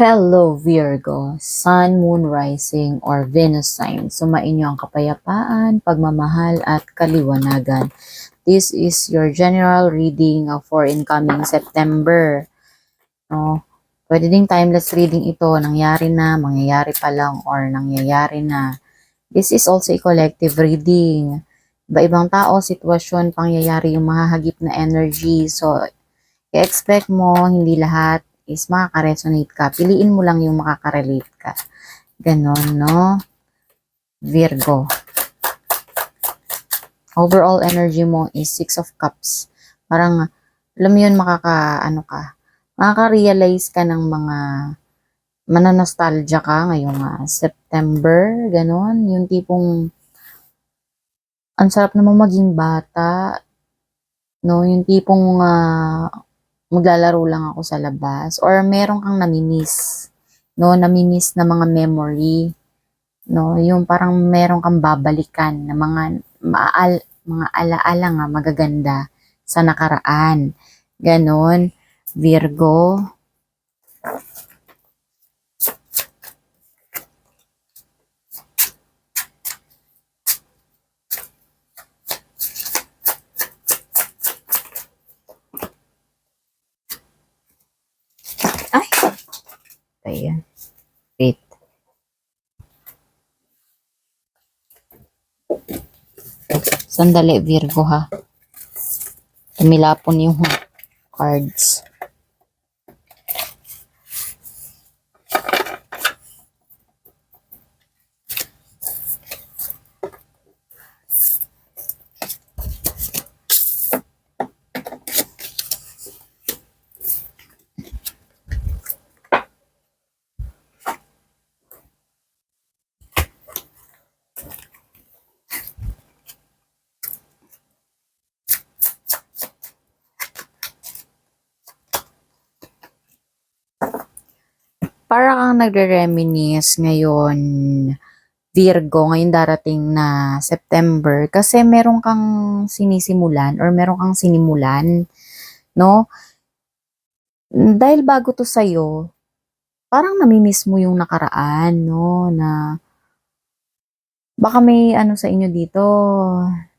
Hello Virgo, Sun, Moon, Rising, or Venus sign. Sumainyo ang kapayapaan, pagmamahal, at kaliwanagan. This is your general reading for incoming September. No? Pwede ding timeless reading ito, nangyari na, mangyayari pa lang, or nangyayari na. This is also a collective reading. Iba-ibang tao, sitwasyon, pangyayari yung mahahagip na energy. So, i-expect mo, hindi lahat is makaka-resonate ka. Piliin mo lang yung makaka-relate ka. Ganon, no? Virgo. Overall energy mo is Six of Cups. Parang, alam mo yun, makaka, ano ka, makaka-realize ka ng mga mananostalgia ka ngayong uh, September, ganon. Yung tipong, ang sarap naman maging bata, no? Yung tipong, uh, maglalaro lang ako sa labas or meron kang namimiss, no, namimiss na mga memory, no, yung parang meron kang babalikan na mga maal, mga alaala nga magaganda sa nakaraan. Ganon, Virgo. Sandali, Virgo ha. Tumilapon yung cards. Kang nagre-reminisce ngayon, Virgo, ngayon darating na September, kasi meron kang sinisimulan or meron kang sinimulan, no? Dahil bago to sa'yo, parang namimiss mo yung nakaraan, no? Na baka may ano sa inyo dito,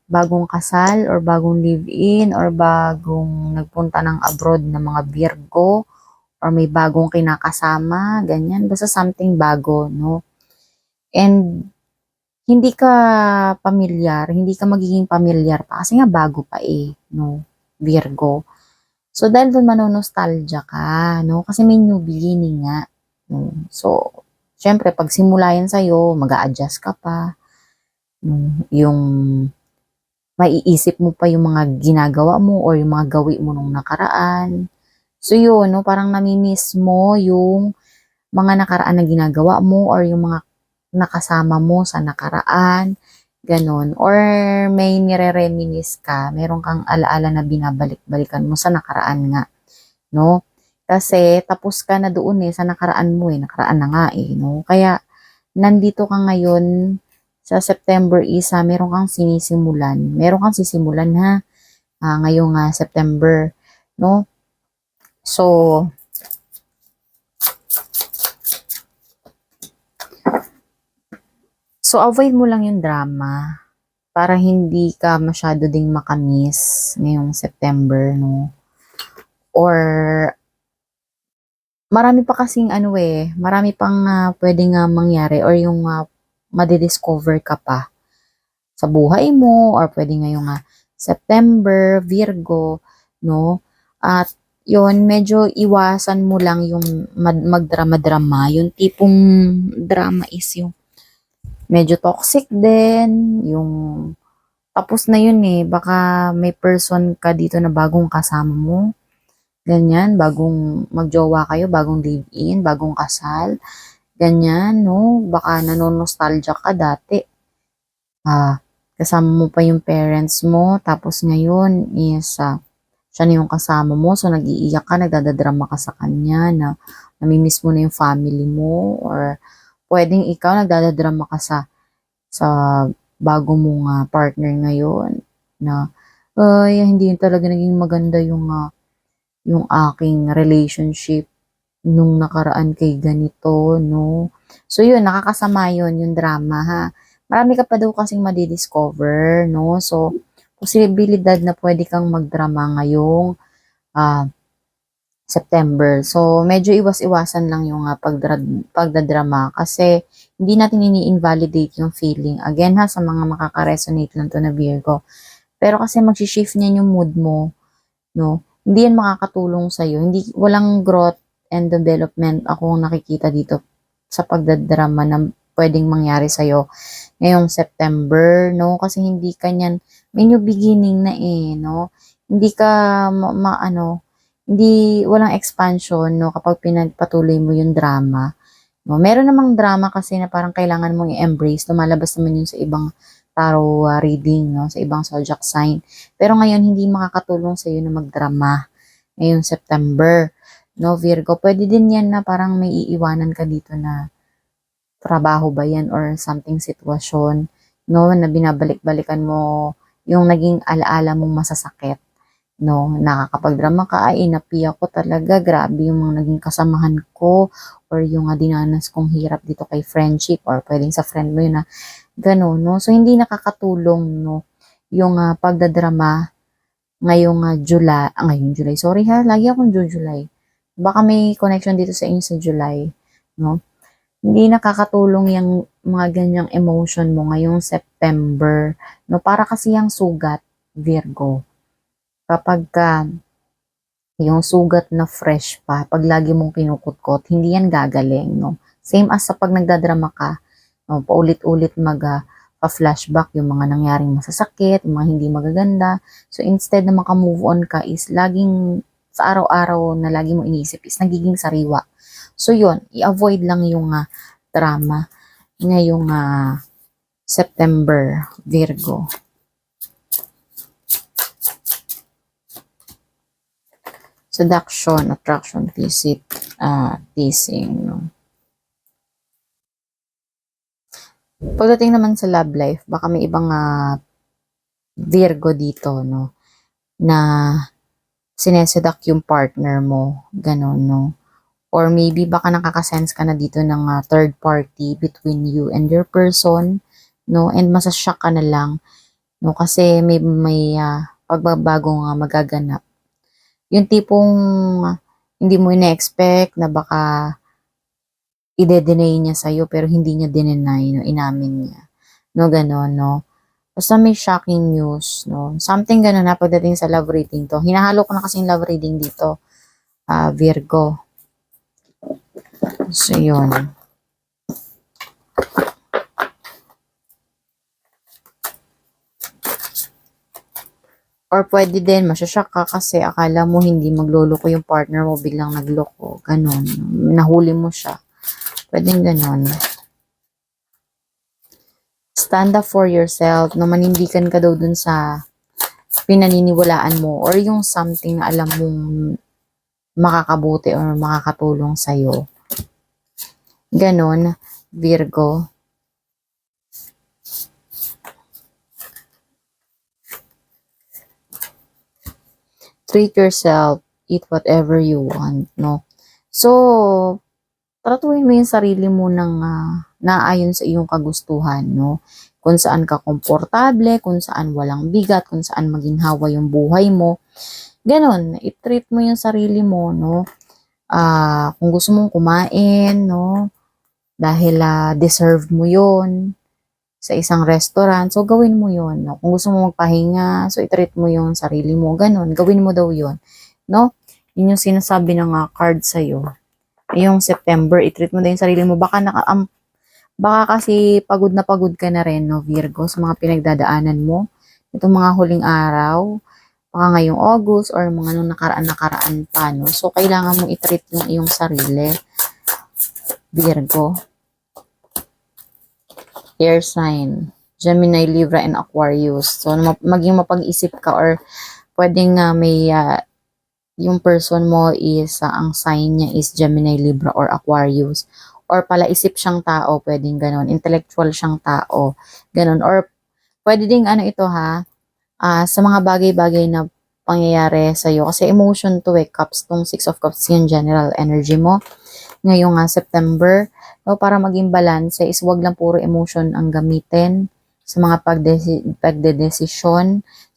bagong kasal or bagong live-in or bagong nagpunta ng abroad na mga Virgo or may bagong kinakasama, ganyan. Basta something bago, no? And hindi ka pamilyar, hindi ka magiging pamilyar pa kasi nga bago pa eh, no? Virgo. So, dahil doon manonostalgia ka, no? Kasi may new beginning nga. No? So, syempre, pag simula yan sa'yo, mag adjust ka pa. No? Yung maiisip mo pa yung mga ginagawa mo or yung mga gawi mo nung nakaraan So yun, no, parang namimiss mo yung mga nakaraan na ginagawa mo or yung mga nakasama mo sa nakaraan, ganun. Or may nire-reminis ka, meron kang alaala na binabalik-balikan mo sa nakaraan nga, no? Kasi tapos ka na doon eh, sa nakaraan mo eh, nakaraan na nga eh, no? Kaya nandito ka ngayon sa September isa, meron kang sinisimulan, meron kang sisimulan ha, uh, ngayong uh, September, no? So, so avoid mo lang yung drama para hindi ka masyado ding makamiss ngayong September, no? Or, marami pa kasing ano eh, marami pang uh, pwedeng uh, mangyari or yung uh, madidiscover ka pa sa buhay mo or pwede ngayong uh, September, Virgo, no? At yun, medyo iwasan mo lang yung magdrama-drama. Yung tipong drama is yung medyo toxic din. Yung tapos na yun eh. Baka may person ka dito na bagong kasama mo. Ganyan, bagong magjowa kayo, bagong live-in, bagong kasal. Ganyan, no? Baka nanonostalgia ka dati. Ah, kasama mo pa yung parents mo. Tapos ngayon is uh, siya na yung kasama mo, so nag-iiyak ka, nagdadadrama ka sa kanya, na namimiss mo na yung family mo, or pwedeng ikaw nagdadadrama ka sa sa bago mong uh, partner ngayon, na ay, hindi talaga naging maganda yung uh, yung aking relationship nung nakaraan kay ganito, no? So yun, nakakasama yun, yung drama, ha? Marami ka pa daw kasing madidiscover, no? So, posibilidad na pwede kang magdrama ngayong ah, September. So, medyo iwas-iwasan lang yung uh, pagdra- pagdadrama kasi hindi natin ini-invalidate yung feeling. Again ha, sa mga makaka-resonate lang to na Virgo. Pero kasi mag-shift niyan yung mood mo, no? Hindi yan makakatulong sa'yo. Hindi, walang growth and development ako nakikita dito sa pagdadrama na pwedeng mangyari sa'yo ngayong September, no? Kasi hindi ka niyan, may new beginning na eh, no? Hindi ka, ma, ma- ano, hindi, walang expansion, no? Kapag pinagpatuloy mo yung drama, no? Meron namang drama kasi na parang kailangan mong i-embrace. Lumalabas naman yun sa ibang tarot uh, reading, no? Sa ibang zodiac sign. Pero ngayon, hindi makakatulong sa iyo na magdrama ngayong September. No, Virgo, pwede din yan na parang may iiwanan ka dito na trabaho ba yan or something sitwasyon, no, na binabalik-balikan mo yung naging alaala mong masasakit, no, nakakapagdrama ka, ay inapi ako talaga, grabe yung mga naging kasamahan ko, or yung uh, dinanas kong hirap dito kay friendship, or pwedeng sa friend mo yun na, gano'n, no, so hindi nakakatulong, no, yung uh, pagdadrama ngayong uh, July, ah, ngayong July, sorry ha, lagi akong July, baka may connection dito sa inyo sa July, no, hindi nakakatulong yung mga ganyang emotion mo ngayong September. No, para kasi yung sugat, Virgo. Kapag ka yung sugat na fresh pa, pag lagi mong kinukutkot, hindi yan gagaling, no? Same as sa pag nagdadrama ka, no, paulit-ulit mag uh, pa-flashback yung mga nangyaring masasakit, yung mga hindi magaganda. So instead na maka-move on ka is laging sa araw-araw na lagi mo iniisip is nagiging sariwa So, yun, i-avoid lang yung uh, drama ngayong uh, September, Virgo. Seduction, attraction, visit, uh, teasing, no? Pagdating naman sa love life, baka may ibang uh, Virgo dito, no? Na sinesedak yung partner mo, ganon, no? Or maybe baka nakakasense ka na dito ng uh, third party between you and your person, no? And masashock ka na lang, no? Kasi may, may uh, pagbabagong uh, magaganap. Yung tipong uh, hindi mo ina-expect na baka ide-deny niya sa'yo pero hindi niya dineny, no? Inamin niya. No, ganon, no? Basta may shocking news, no? Something gano'n na pagdating sa love reading to. Hinahalo ko na kasi yung love reading dito, uh, Virgo. So, yun. Or pwede din, masyasyak ka kasi akala mo hindi magloloko yung partner mo, biglang nagloko. Ganon. Nahuli mo siya. Pwedeng ganon. Stand up for yourself. No, manindigan ka daw dun sa pinaniniwalaan mo or yung something na alam mong makakabuti or makakatulong sa'yo. Ganon, Virgo. Treat yourself, eat whatever you want, no? So, tratuhin mo yung sarili mo ng uh, naayon sa iyong kagustuhan, no? Kung saan ka komportable, kung saan walang bigat, kung saan maginhawa yung buhay mo. Ganon, i-treat mo yung sarili mo, no? Uh, kung gusto mong kumain, no? Dahil uh, deserve mo yon sa isang restaurant. So, gawin mo yon no? Kung gusto mo magpahinga, so i-treat mo yung sarili mo. Ganon, gawin mo daw yon No? Yun yung sinasabi ng uh, card sa'yo. Yung September, i-treat mo daw yung sarili mo. Baka, naka, um, baka kasi pagod na pagod ka na rin, no, Virgo, sa mga pinagdadaanan mo. Itong mga huling araw, baka ngayong August or mga nung nakaraan-nakaraan pa, no? So, kailangan mong i-treat yung iyong sarili. Virgo. Air sign. Gemini, Libra, and Aquarius. So, maging mapag-isip ka or pwedeng uh, may uh, yung person mo is uh, ang sign niya is Gemini, Libra, or Aquarius. Or pala-isip siyang tao, pwedeng ganon. Intellectual siyang tao. Ganon. Or pwede ding ano ito ha, uh, sa mga bagay-bagay na pangyayari sa'yo. Kasi emotion to eh, cups, tong six of cups yung general energy mo ngayong nga September. No, para maging balance is wag lang puro emotion ang gamitin sa mga pagdedesisyon,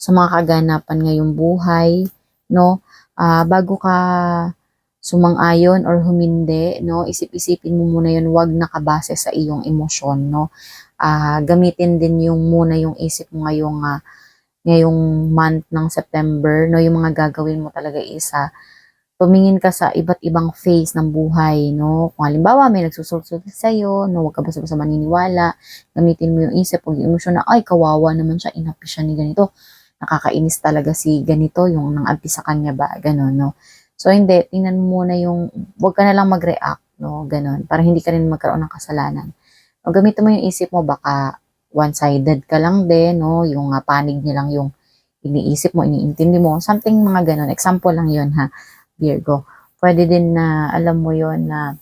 sa mga kaganapan ngayong buhay, no? Ah, bago ka sumang-ayon or humindi, no? Isip-isipin mo muna 'yon, wag nakabase sa iyong emosyon, no? Ah, gamitin din yung muna yung isip mo ngayong ah, ngayong month ng September, no? Yung mga gagawin mo talaga isa tumingin ka sa iba't ibang phase ng buhay, no? Kung halimbawa may nagsusulsult sa iyo, no, wag ka basta-basta maniniwala, gamitin mo yung isip, huwag yung emosyon na, ay, kawawa naman siya, inapi siya ni ganito. Nakakainis talaga si ganito, yung nang-api sa kanya ba, gano'n, no? So, hindi, tingnan mo muna yung, wag ka na lang mag-react, no, gano'n, para hindi ka rin magkaroon ng kasalanan. O, gamitin mo yung isip mo, baka one-sided ka lang din, no, yung uh, panig niya lang yung iniisip mo, iniintindi mo, something mga gano'n, example lang yun, ha, Virgo. Pwede din na, alam mo yon na,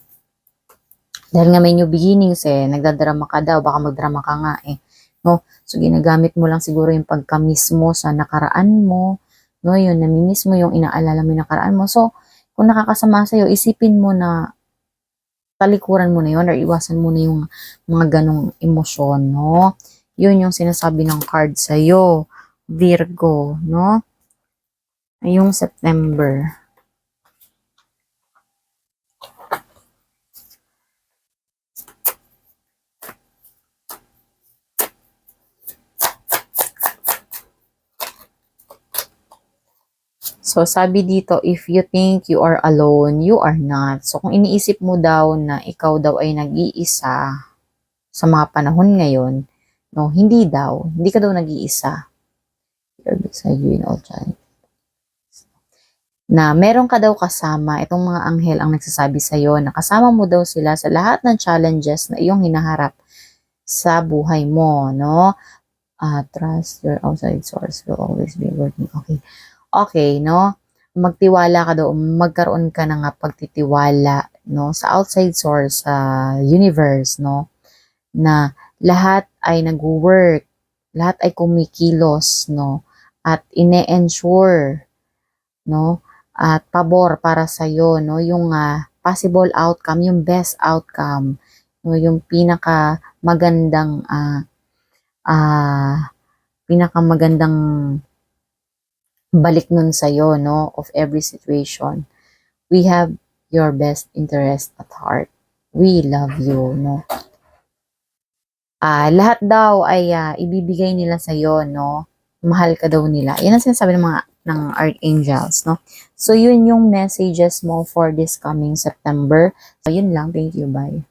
dahil nga may new beginnings eh, nagdadrama ka daw, baka magdrama ka nga eh. No? So, ginagamit mo lang siguro yung pagka-miss mo sa nakaraan mo, no? Yun, namimiss mo yung inaalala mo yung nakaraan mo. So, kung nakakasama sa'yo, isipin mo na talikuran mo na yun or iwasan mo na yung mga ganong emosyon, no? Yun yung sinasabi ng card sa'yo, Virgo, no? Yung September. So, sabi dito, if you think you are alone, you are not. So, kung iniisip mo daw na ikaw daw ay nag-iisa sa mga panahon ngayon, no, hindi daw. Hindi ka daw nag-iisa. You're beside you in all time. Na meron ka daw kasama, itong mga anghel ang nagsasabi sa'yo na kasama mo daw sila sa lahat ng challenges na iyong hinaharap sa buhay mo, no? Ah, trust your outside source will always be working. Okay okay, no? Magtiwala ka daw, magkaroon ka ng pagtitiwala, no? Sa outside source, sa universe, no? Na lahat ay nag-work, lahat ay kumikilos, no? At ine-ensure, no? At pabor para sa iyo, no? Yung ah, possible outcome, yung best outcome, no? Yung pinaka magandang ah ah pinaka magandang balik nun sa'yo, no, of every situation. We have your best interest at heart. We love you, no. Ah, lahat daw ay ah, ibibigay nila sa'yo, no. Mahal ka daw nila. Yan ang sinasabi ng mga ng archangels, no. So, yun yung messages mo for this coming September. So, yun lang. Thank you. Bye.